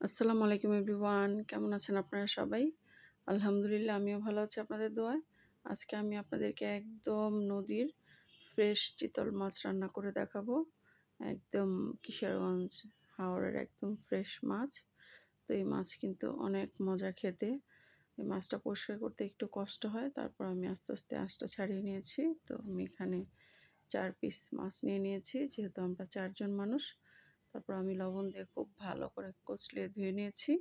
আসসালামু আলাইকুম এভরিওয়ান। কেমন আছেন আপনারা সবাই? আলহামদুলিল্লাহ, আমিও ভালো আছি আপনাদের দোয়ায়। আজকে আমি আপনাদেরকে একদম নদীর ফ্রেশ চিতল মাছ রান্না করে দেখাবো। একদম কিশোরগঞ্জ হাওড়ের একদম ফ্রেশ মাছ। তো এই মাছ কিন্তু অনেক মজা খেতে। এই মাছটা পরিষ্কার করতে একটু কষ্ট হয়, তারপর আমি আস্তে আস্তে আঁশটা ছাড়িয়ে নিয়েছি। তো আমি এখানে চার পিস মাছ নিয়ে নিয়েছি, যেহেতু আমরা চারজন মানুষ। তারপর আমি লবণ দিয়ে খুব ভালো করে কচলে ধুয়ে নিয়েছি।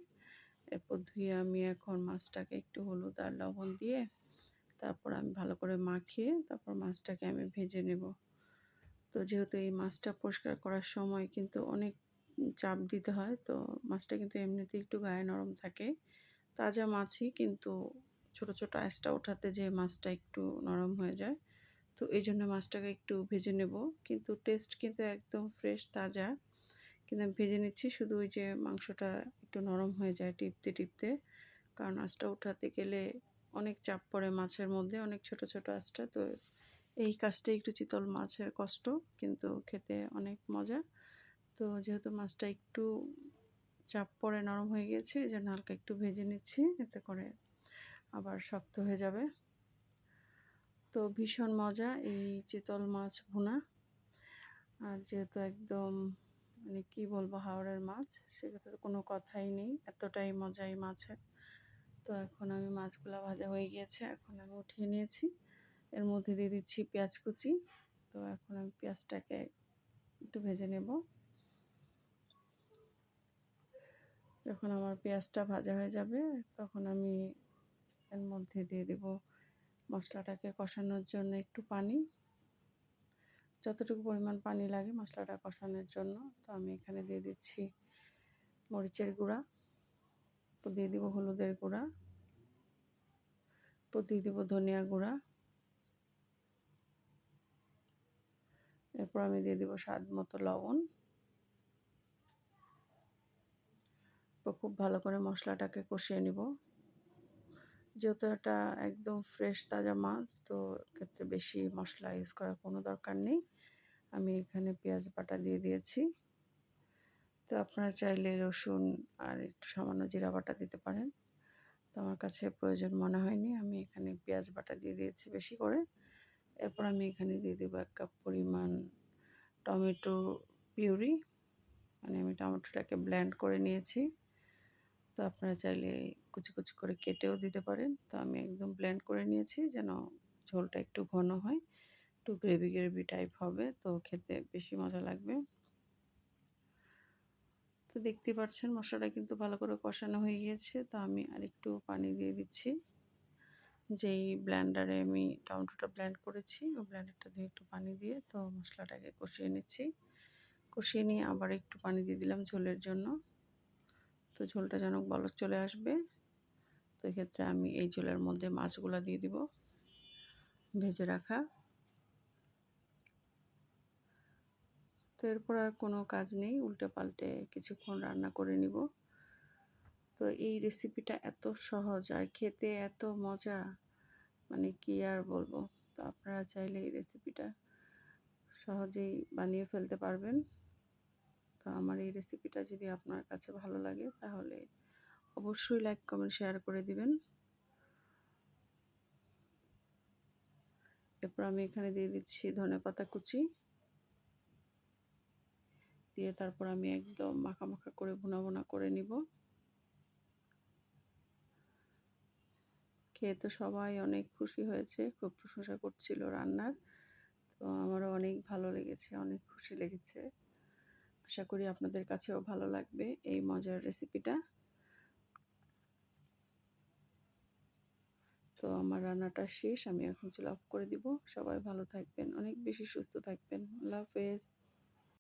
এরপর ধুয়ে আমি এখন মাছটাকে একটু হলুদ আর লবণ দিয়ে তারপর আমি ভালো করে মাখিয়ে তারপর মাছটাকে আমি ভেজে নেব। তো যেহেতু এই মাছটা পরিষ্কার করার সময় কিন্তু অনেক চাপ দিতে হয়, তো মাছটা কিন্তু এমনিতে একটু গায়ে নরম থাকে। তাজা মাছই কিন্তু ছোট ছোট আঁশটা ওঠাতে যে মাছটা একটু নরম হয়ে যায়, তো এই জন্য মাছটাকে একটু ভেজে নেব। কিন্তু টেস্ট কিন্তু একদম ফ্রেশ তাজা। কিন্তু আমি ভেজে নিচ্ছি। শুধু ওই যে মাংসটা একটু নরম হয়ে যায় টিপতে টিপতে। কারণ আঁচটা উঠাতে গেলে অনেক চাপ পড়ে মাছের মধ্যে, অনেক ছোট ছোট আঁচটা। তো এই কাজটা একটু চিতল মাছের কষ্ট, কিন্তু খেতে অনেক মজা। তো যেহেতু মাছটা একটু চাপ পড়ে, নরম হয়ে গেছে, এই জন্য হালকা একটু ভেজে নিচ্ছি, এতে করে আবার শক্ত হয়ে যাবে। তো ভীষণ মজা এই চিতল মাছ ভুনা। আর যেহেতু একদম মানে কি বলব হাওড়ের মাছ সেক্ষেত্রে কোনো কথাই নেই, এতটাই মজাই মাছের তো এখন আমি মাছগুলো ভাজা হয়ে গিয়েছে, এখন আমি উঠিয়ে নিয়েছি। এর মধ্যে দিয়ে দিচ্ছি পেঁয়াজ কুচি। তো এখন আমি পেঁয়াজটাকে একটু ভেজে নেব। যখন আমার পেঁয়াজটা ভাজা হয়ে যাবে, তখন আমি এর মধ্যে দিয়ে দেব মশলাটাকে কষানোর জন্য একটু পানি। যতটুকু পরিমাণ পানি লাগে মশলাটা কষানোর জন্য, তো আমি এখানে দিয়ে দিচ্ছি মরিচের গুঁড়া, তো দিয়ে দিব হলুদের গুঁড়া, তো দিয়ে দিব ধনিয়া গুঁড়া। এরপর আমি দিয়ে দিব স্বাদ মতো লবণ। তো খুব ভালো করে মশলাটাকে কষিয়ে নিব। যেহেতু এটা একদম ফ্রেশ তাজা মাছ, তো ক্ষেত্রে বেশি মশলা ইউজ করার কোনো দরকার নেই। আমি এখানে পেঁয়াজ বাটা দিয়ে দিয়েছি। তো আপনারা চাইলে রসুন আর একটু সামান্য জিরা বাটা দিতে পারেন। তো আমার কাছে প্রয়োজন মনে হয়নি, আমি এখানে পেঁয়াজ বাটা দিয়ে দিয়েছি বেশি করে। এরপর আমি এখানে দিয়ে দেবো এক কাপ পরিমাণ টমেটো পিউরি। মানে আমি টমেটোটাকে ব্ল্যান্ড করে নিয়েছি। তো আপনারা চাইলে কুচি কুচি করে কেটেও দিতে পারেন। তো আমি একদম ব্ল্যান্ড করে নিয়েছি যেন ঝোলটা একটু ঘন হয়, একটু গ্রেভি গ্রেভি টাইপ হবে। তো খেতে বেশি মজা লাগবে। তো দেখতে পাচ্ছেন মশলাটা কিন্তু ভালো করে কষানো হয়ে গিয়েছে। তো আমি আরেকটু পানি দিয়ে দিচ্ছি। যেই ব্ল্যান্ডারে আমি টমেটোটা ব্ল্যান্ড করেছি, ওই ব্ল্যান্ডারটা দিয়ে একটু পানি দিয়ে তো মশলাটাকে কষিয়ে নিচ্ছি। কষিয়ে নিয়ে আবার একটু পানি দিয়ে দিলাম ঝোলের জন্য। তো ঝোলটা যেন বলক চলে আসবে। তো এক্ষেত্রে আমি এই ঝোলের মধ্যে মাছগুলো দিয়ে দিব। ভেজে রাখা। তো এরপর আর কোনো কাজ নেই উল্টে পাল্টে কিছুক্ষণ রান্না করে নিব। তো এই রেসিপিটা এত সহজ আর খেতে এত মজা মানে কি আর বলব? তো আপনারা চাইলে এই রেসিপিটা সহজেই বানিয়ে ফেলতে পারবেন। তো আমার এই রেসিপিটা যদি আপনার কাছে ভালো লাগে, তাহলে অবশ্যই লাইক কমেন্ট শেয়ার করে দিবেন। এরপর আমি এখানে দিয়ে দিচ্ছি ধনে পাতা কুচি। দিয়ে তারপর আমি একদম মাখা মাখা করে ভুনা ভুনা করে নিব। খেয়ে তো সবাই অনেক খুশি হয়েছে, খুব প্রশংসা করছিল রান্নার। তো আমারও অনেক ভালো লেগেছে, অনেক খুশি লেগেছে। আশা করি আপনাদের কাছেও ভালো লাগবে এই মজার রেসিপিটা তো আমার রান্নাটা শেষ, আমি এখন চলে অফ করে দিব। সবাই ভালো থাকবেন, অনেক বেশি সুস্থ থাকবেন। আল্লাহ হাফেজ।